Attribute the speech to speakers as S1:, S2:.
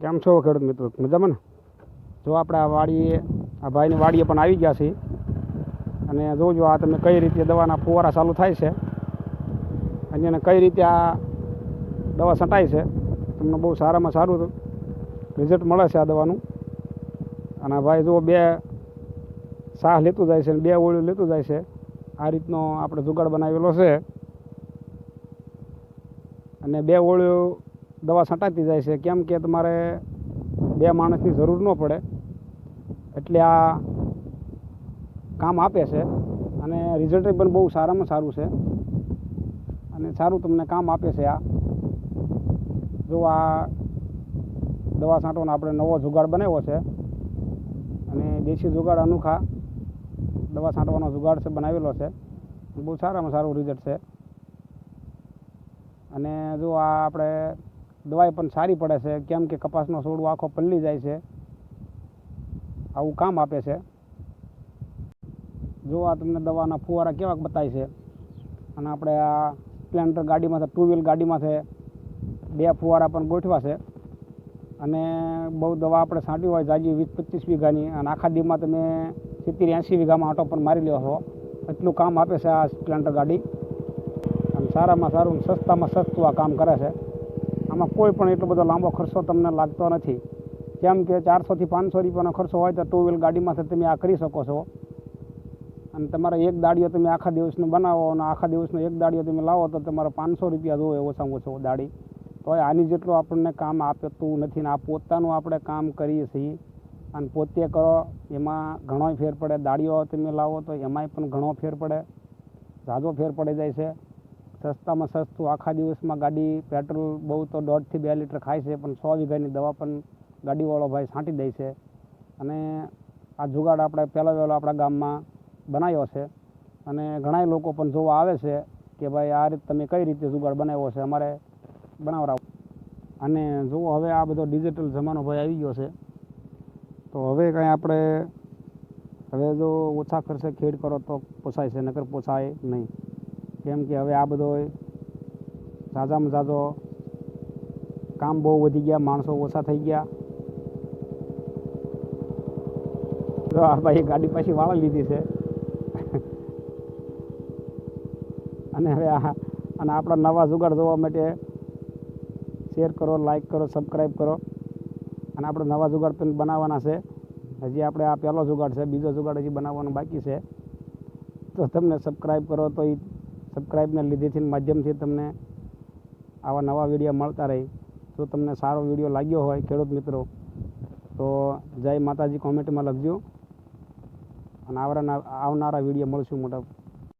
S1: કેમ છો ખેડૂત મિત્રો? મજામાં ને? જો આપણે આ વાડીએ, આ ભાઈની વાડીએ પણ આવી ગયા છીએ. અને જોજો આ તમે કઈ રીતે દવાના ફુવારા ચાલુ થાય છે, અને એને કઈ રીતે આ દવા છંટાય છે, તમને બહુ સારામાં સારું રિઝલ્ટ મળે છે આ દવાનું. અને ભાઈ જો બે સાહ લેતું જાય છે અને બે ઓળ્યું લેતું જાય છે, આ રીતનો આપણે જુગાડ બનાવેલો છે. અને બે ઓળ્યું દવા છંટાતી જાય છે. કેમ કે તમારે બે માણસની જરૂર ન પડે. એટલે આ કામ આપે છે અને રિઝલ્ટ પણ બહુ સારામાં સારું છે. અને સારું તમને કામ આપે છે આ. જો આ દવા છાંટવાનો આપણે નવો જુગાડ બનાવ્યો છે અને દેશી જુગાડ અનોખા દવા છાંટવાનો જુગાડ છે બનાવેલો છે. બહુ સારામાં સારું રિઝલ્ટ છે. અને જો આ આપણે દવાઈ પણ સારી પડે છે. કેમ કે કપાસનો છોડવો આખો પલ્લી જાય છે. આવું કામ આપે છે. જો આ તમને દવાના ફુવારા કેવાક બતાય છે. અને આપણે આ સ્પ્લેન્ડર ગાડીમાંથી ટુ વ્હીલ ગાડીમાંથી બે ફુવારા પણ ગોઠવા છે. અને બહુ દવા આપણે છાંટી હોય જાજી વીસ પચીસ વીઘાની અને આખા દીમાં તમે સિત્તેર એંસી વીઘામાં આટો પણ મારી લ્યો છો. એટલું કામ આપે છે આ સ્પ્લેન્ડર ગાડી. અને સારામાં સારું સસ્તામાં સસ્તું આ કામ કરે છે. આમાં કોઈ પણ એટલો બધો લાંબો ખર્ચો તમને લાગતો નથી. કેમ કે ચારસોથી પાંચસો રૂપિયાનો ખર્ચો હોય તો ટુ વ્હીલ ગાડીમાંથી તમે આ કરી શકો છો. અને તમારે એક દાડીઓ તમે આખા દિવસનું બનાવો અને આખા દિવસનો એક દાડીઓ તમે લાવો તો તમારે પાંચસો રૂપિયા જોવે ઓછામાં ઓછો દાડી. તો આની જેટલું આપણને કામ આપતું નથી ને આ પોતાનું આપણે કામ કરીએ છીએ. અને પોતે કરો, એમાં ઘણો ફેર પડે. દાડીઓ તમે લાવો તો એમાંય પણ ઘણો ફેર પડે. ઝાઝો ફેર પડી જાય છે. સસ્તામાં સસ્તું આખા દિવસમાં ગાડી, પેટ્રોલ બહુ તો દોઢથી બે લીટર ખાય છે, પણ સો વીઘાની દવા પણ ગાડીવાળો ભાઈ છાંટી દે છે. અને આ જુગાડ આપણે પહેલો વહેલો આપણા ગામમાં બનાવ્યો છે. અને ઘણાય લોકો પણ જોવા આવે છે કે ભાઈ આ રીતે તમે કઈ રીતે જુગાડ બનાવ્યો છે, અમારે બનાવરાવ. અને જુઓ હવે આ બધો ડિજિટલ જમાનો ભાઈ આવી ગયો છે. તો હવે કંઈ આપણે, હવે જો ઓછા ખર્ચે ખેડ કરો તો પોસાય છે, નકર પોસાય નહીં. કેમ કે હવે આ બધો ઝાઝામાં ઝાઝો કામ બહુ વધી ગયા, માણસો ઓછા થઈ ગયા. તો આ ભાઈ ગાડી પાછી વાળી લીધી છે. અને હવે આ, અને આપણા નવા જુગાડ જોવા માટે શેર કરો લાઈક કરો સબસ્ક્રાઈબ કરો. અને આપણે નવા જુગાડ પણ બનાવવાના છે. હજી આપણે આ પહેલો જુગાડ છે, બીજો જુગાડ હજી બનાવવાનો બાકી છે. તો તમને સબસ્ક્રાઈબ કરો, તો એ સબસ્ક્રાઈબને લીધેથી માધ્યમથી તમને આવા નવા વીડિયો મળતા રહે. જો તમને સારો વીડિયો લાગ્યો હોય, ખેડૂત મિત્રો, તો જય માતાજી કોમેન્ટમાં લખજો. અને આવનારા આવનારા વીડિયો મળશું મોટા